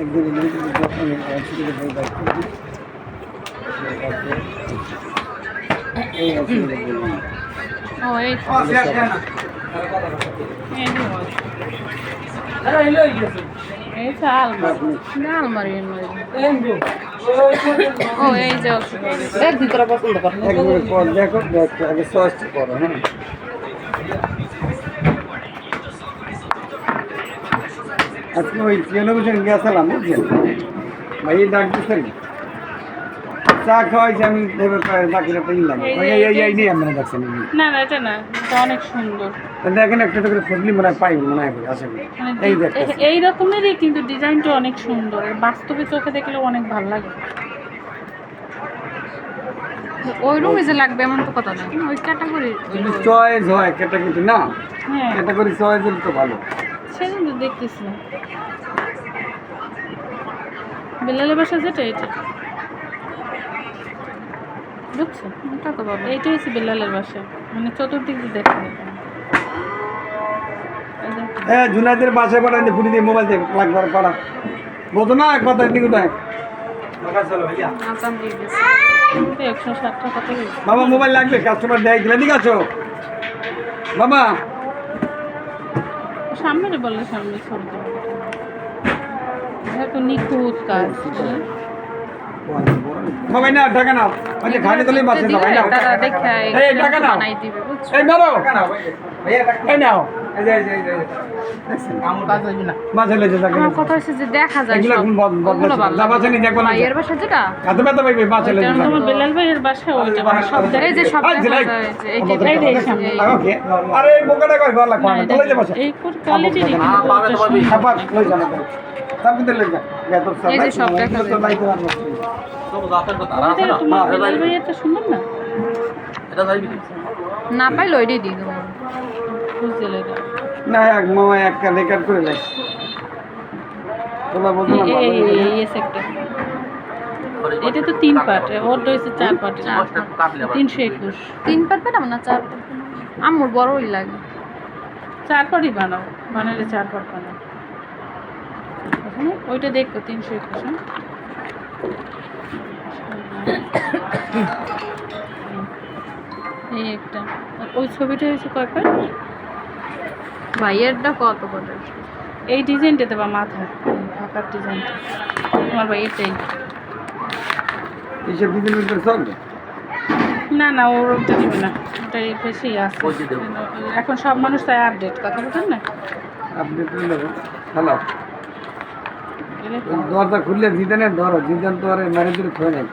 অসুবিধা হয়ে যাচ্ছে এই অসুবিধা বললাম ও এই তো। এই যে বল। এই তো আলমারি। না, আলমারি আলমারি ও এই যে দেখ আগে সহজটা করো হ্যাঁ। আজকে ওই টেলিভিশন গেছিলাম বুঝছেন ভাই ডাক দিচ্ছেন চা খাওয়াইছে আমি ভেবে বাকিটা তো নিলাম এই নিয়ে আমরা দেখছেন। না না এটা না এটা অনেক সুন্দর। দেখেন একটা করে খুঁজলি মনে হয় পাই মনে হয় আশা করি। মানে এই রকমেরই কিন্তু ডিজাইনটা অনেক সুন্দর। বাস্তবে চোখে দেখলেও অনেক ভালো লাগে। ওই রুমে যে লাগবে এমন তো কথা না। ওই ক্যাটাগরি চয়েস হয় ক্যাটাগরি না হ্যাঁ। ক্যাটাগরি চয়েস তো ভালো। সেদিন তো দেখতেছি বেলালের বাসা যেটা এটা। বুঝছ? তো বাবা এইটা হচ্ছে বেলালের বাসা। মানে চতুর্দিক দিয়ে দেখা। হ্যাঁ জুনাইদের বাসায় পাঠান ফুটি দিয়ে মোবাইল দিয়ে লাগবার পাড়া। বোঝো না কথা টাকা। বাবা মোবাইল লাগবে কাস্টমার দেয় দিলে ঠিক আছো বাবা সামনে বললে সামনে ছবি তো নিখুঁত কাজ? সবাই না টাকা নাও ওই ঘাটে তলে বাসে সবাই নাও এই নাও। এই এই মাঝে লেগে যাকে আমার কথা হচ্ছে যে দেখা যায় এগুলো ওগুলো না। লাগে। বাসে যেটা? ব্যথা পাইবে লেগে তোমার বেলাল ভাইয়ের বাসা ওইটা সব এই যে সব দেখা এই যে- এই যে ওকে আরে এই বোকাটা কই ভালো লাগবে না, লই যাব সব এই যে সব দেখা তো। লাইতে পারব বেলাল সুন্দর পাইলে ওইটাই দিয়ে দেবো। বুঝতে লেগে না এক মামা একটা রেকর্ড করে দেয়। তোলা বলতো না এটা তো তিন পার্ট ওর রয়েছে চার পার্ট তিনশো একুশ। তিন পাট পেলাম না চার আমার বড়ই লাগে। চার পার্টই বানাও বানালে চার পার্ট বানাও। ওইটা দেখো তিনশো একুশ হ্যাঁ? এই একটা। আর ওই ছবিটা হয়েছে কয় পার্ট ভাইয়েরটা কত করে এই ডিজাইনটাতে বা মাথা ফাঁকার ডিজাইনটা। তোমার ভাই এটাই। এইসব ভিতরে চলবে না না ওর ওটা দিবে না। ওটা এই বেশি আছে। এখন সব মানুষ তাই আপডেট কথা বলছেন না? আপডেট দেবো হ্যালো। দরজা খুললে জিদানের ধরো জিদান তো আরে মারি দিলে থয়ে নেই।